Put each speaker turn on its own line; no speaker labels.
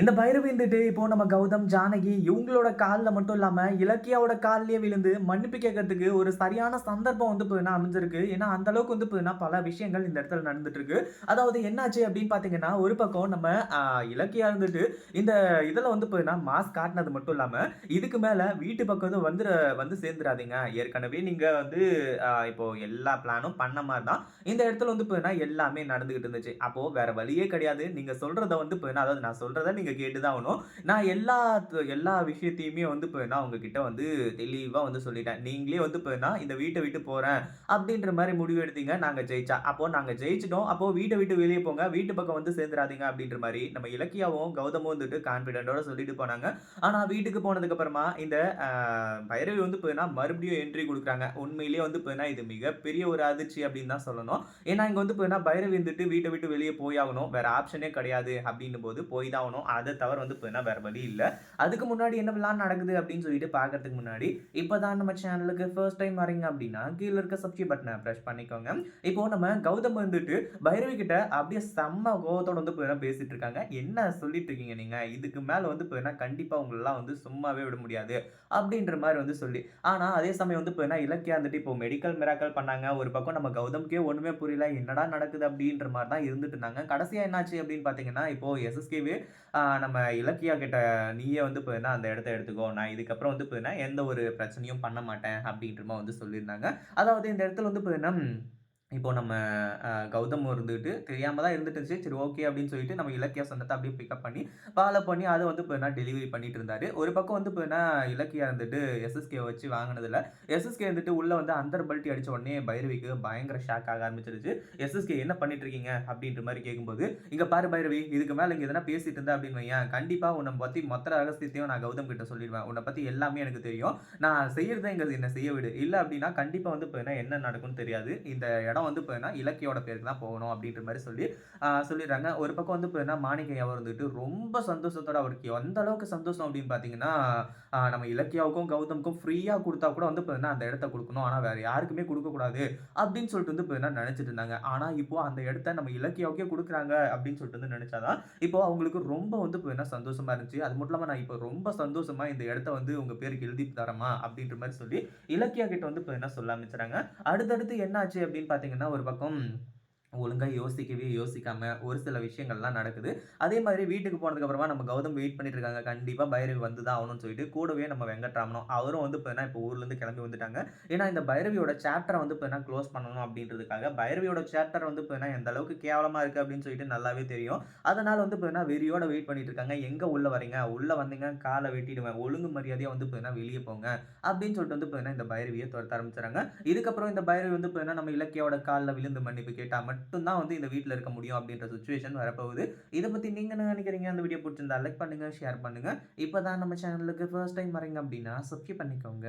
இந்த பைரவி இருந்துட்டு இப்போ நம்ம கௌதம் ஜானகி இவங்களோட காலில் மட்டும் இல்லாமல் இலக்கியாவோட காலிலேயே விழுந்து மன்னிப்பு கேட்கறதுக்கு ஒரு சரியான சந்தர்ப்பம் வந்து போயினா அமைஞ்சிருக்கு? ஏன்னா அந்த அளவுக்கு வந்து போயினா பல விஷயங்கள் இந்த இடத்துல நடந்துட்டு இருக்கு அதாவது என்னாச்சு அப்படின்னு பாத்தீங்கன்னா ஒரு பக்கம் நம்ம இலக்கியா இருந்துட்டு இந்த இதில் வந்து போயினா மாஸ்க் காட்டினது மட்டும் இல்லாமல் இதுக்கு மேல வீட்டு பக்கம் வந்து வந்துட வந்து சேர்ந்துடாதீங்க ஏற்கனவே நீங்க வந்து இப்போ எல்லா பிளானும் பண்ண மாதிரி தான் இந்த இடத்துல வந்து போயினா எல்லாமே நடந்துகிட்டு இருந்துச்சு. அப்போ வேற வழியே கிடையாது. நீங்க சொல்றத வந்து போயினா அதாவது நான் நீங்கள் கேட்டு தான் ஆகணும். நான் எல்லா எல்லா விஷயத்தையுமே வந்து போயினா உங்ககிட்ட வந்து தெளிவாக வந்து சொல்லிட்டேன். நீங்களே வந்து போயினா இந்த வீட்டை விட்டு போகிறேன் அப்படின்ற மாதிரி முடிவு எடுத்தீங்க நாங்கள் ஜெயிச்சா. அப்போது நாங்கள் ஜெயிச்சிட்டோம். அப்போது வீட்டை விட்டு வெளியே போங்க வீட்டு பக்கம் வந்து சேர்ந்துடாதீங்க அப்படின்ற மாதிரி நம்ம இலக்கியாவும் கௌதமும் வந்துட்டு கான்ஃபிடென்ட்டோட சொல்லிட்டு போனாங்க. ஆனால் வீட்டுக்கு போனதுக்கப்புறமா இந்த பைரவி வந்து போயினா மறுபடியும் என்ட்ரி கொடுக்குறாங்க. உண்மையிலேயே வந்து போயினா இது மிகப்பெரிய ஒரு அதிர்ச்சி அப்படின்னு தான் சொல்லணும். ஏன்னா இங்கே வந்து போயினா பைரவி வந்துட்டு வீட்டை விட்டு வெளியே போய் ஆகணும். வேற ஆப்ஷனே கிடையாது அப்படின்னும் போது போய் தான் ஆகணும். அதை தவிர வந்து போயினா வேற வழி இல்லை. அதுக்கு முன்னாடி என்ன பிளான் நடக்குது அப்படின்னு சொல்லிட்டு பார்க்கறதுக்கு முன்னாடி இப்போ தான் நம்ம சேனலுக்கு ஃபர்ஸ்ட் டைம் வரீங்க அப்படின்னா கீழே இருக்க சப்ஸ்கிரைப் பட்டனை ப்ரெஷ் பண்ணிக்கோங்க. இப்போ நம்ம கௌதம் வந்துட்டு பைரவி கிட்ட அப்படியே செம்ம கோவத்தோட வந்து போயினா பேசிட்டு இருக்காங்க. என்ன சொல்லிட்டு இருக்கீங்க நீங்க? இதுக்கு மேல வந்து போயினா கண்டிப்பா உங்களெல்லாம் வந்து சும்மாவே விட முடியாது அப்படின்ற மாதிரி வந்து சொல்லி. ஆனா அதே சமயம் வந்து போயினா இலக்கியா வந்துட்டு இப்போ மெடிக்கல் மிராக்கல் பண்ணாங்க. ஒரு பக்கம் நம்ம கௌதம்கே ஒண்ணுமே புரியல. என்னடா நடக்குது அப்படின்ற மாதிரி தான் இருந்துட்டு இருந்தாங்க. கடைசியா என்னாச்சு அப்படின்னு பாத்தீங்கன்னா இப்போ எஸ்எஸ்கேவே நம்ம இலக்கியா கிட்ட நீயே வந்து போயினா அந்த இடத்த எடுத்துக்கோ. நான் இதுக்கப்புறம் வந்து போயினா எந்த ஒரு பிரச்சனையும் பண்ண மாட்டேன் அப்படின்றமா வந்து சொல்லியிருந்தாங்க. அதாவது இந்த இடத்துல வந்து போயினா இப்போ நம்ம கௌதம் இருந்துட்டு தெரியாம தான் இருந்துட்டு சரி ஓகே அப்படின்னு சொல்லிட்டு நம்ம இலக்கிய சந்தத்தை அப்படியே பிக்கப் பண்ணி ஃபாலோ பண்ணி அதை வந்து போயினா டெலிவரி பண்ணிட்டு இருந்தாரு. ஒரு பக்கம் வந்து போயினா இலக்கியா இருந்துட்டு எஸ்எஸ்கே வச்சு வாங்கினதுல எஸ்எஸ்கே வந்துட்டு உள்ள வந்து அந்தர் பல்ட்டி அடிச்ச உடனே பைரவிக்கு பயங்கர ஷாக் ஆக ஆரம்பிச்சிருச்சு. எஸ்எஸ்கே என்ன பண்ணிட்டு இருக்கீங்க? அப்படின்ற மாதிரி கேட்கும்போது இங்க பாரு பைரவி இதுக்கு மேல இங்க எதனா பேசிட்டு இருந்தா அப்படின்னு வையேன். கண்டிப்பா உன்னை பத்தி மொத்த ரகசியத்தையும் நான் கௌதம் கிட்ட சொல்லிடுவேன். உன்னை பத்தி எல்லாமே எனக்கு தெரியும். நான் செய்யறதை இங்க என்ன செய்ய விடு. இல்லை அப்படின்னா கண்டிப்பா வந்து இப்போ என்ன நடக்கும்னு தெரியாது. இந்த இடம் வந்து போயினா இலக்கியோட பேருக்கு தான் போகணும் அப்படின்ற மாதிரி சொல்லி சொல்லிடுறாங்க. ஒரு பக்கம் வந்து போயினா மாணிக்கையா வந்துட்டு ரொம்ப சந்தோஷத்தோட அவருக்கு எந்த அளவுக்கு சந்தோஷம் அப்படின்னு பார்த்தீங்கன்னா நம்ம இலக்கியாவுக்கும் கௌதமுக்கும் ஃப்ரீயாக கொடுத்தா கூட வந்து போயினா அந்த இடத்த கொடுக்கணும். ஆனால் வேற யாருக்குமே கொடுக்கக்கூடாது அப்படின்னு சொல்லிட்டு வந்து போயினா நினச்சிட்டு இருந்தாங்க. ஆனால் இப்போ அந்த இடத்த நம்ம இலக்கியாவுக்கே கொடுக்குறாங்க அப்படின்னு சொல்லிட்டு வந்து நினச்சாதான் இப்போ அவங்களுக்கு ரொம்ப வந்து போயினா சந்தோஷமா இருந்துச்சு. அது மட்டும் இல்லாமல் நான் இப்போ ரொம்ப சந்தோஷமா இந்த இடத்த வந்து உங்க பேருக்கு எழுதி தரமா அப்படின்ற மாதிரி சொல்லி இலக்கியா கிட்ட வந்து என்ன சொல்ல ஆரம்பிச்சுறாங்க அடுத்தடுத்து என்னாச்சு அப்படின்னு பாத்தீங்கன்னா ஒரு பக்கம் ஒழுங்காக யோசிக்கவே யோசிக்காமல் ஒரு சில விஷயங்கள்லாம் நடக்குது. அதே மாதிரி வீட்டுக்கு போனதுக்கப்புறமா நம்ம கௌதம் வெயிட் பண்ணிட்டு இருக்காங்க கண்டிப்பாக பைரவி வந்து தான் ஆகணும்னு சொல்லிட்டு கூடவே நம்ம வெங்கட்ராமனும் அவரும் வந்து இப்போ இப்போ ஊர்லேருந்து கிளம்பி வந்துட்டாங்க. ஏன்னா இந்த பைரவியோட சாப்டரை வந்து இப்போ க்ளோஸ் பண்ணணும் அப்படின்றதுக்காக பைரவியோட சாப்டர் வந்து இப்போ எந்த அளவுக்கு கேவலமாக இருக்குது அப்படின்னு சொல்லிட்டு நல்லாவே தெரியும். அதனால் வந்து இப்போ வெறியோட வெயிட் பண்ணிட்டு இருக்காங்க எங்கே உள்ள வரீங்க? உள்ளே வந்தீங்க காலை வெட்டிடுவேன். ஒழுங்கு மரியாதையாக வந்து இப்போ வெளியே போங்க அப்படின்னு சொல்லிட்டு வந்து இப்போ இந்த பைரவியை துரத்த ஆரம்பிச்சுறாங்க இதுக்கப்புறம் இந்த பைரவி வந்து இப்போ நம்ம இலக்கியோட காலில் விழுந்து மன்னிப்பு கேட்டால் மட்டும்தான் வந்து இந்த வீட்டில் இருக்க முடியும் அப்படின்ற சுச்சுவேஷன் வரப்போகுது. இதை பத்தி நீங்க என்ன நினைக்கிறீங்க? அந்த வீடியோ பிடிச்சிருந்தா லைக் பண்ணுங்க ஷேர் பண்ணுங்க. இப்பதான் நம்ம சேனலுக்கு ஃபர்ஸ்ட் டைம் வரீங்க அப்படின்னா சப்ஸ்கிரைப் பண்ணிக்கோங்க.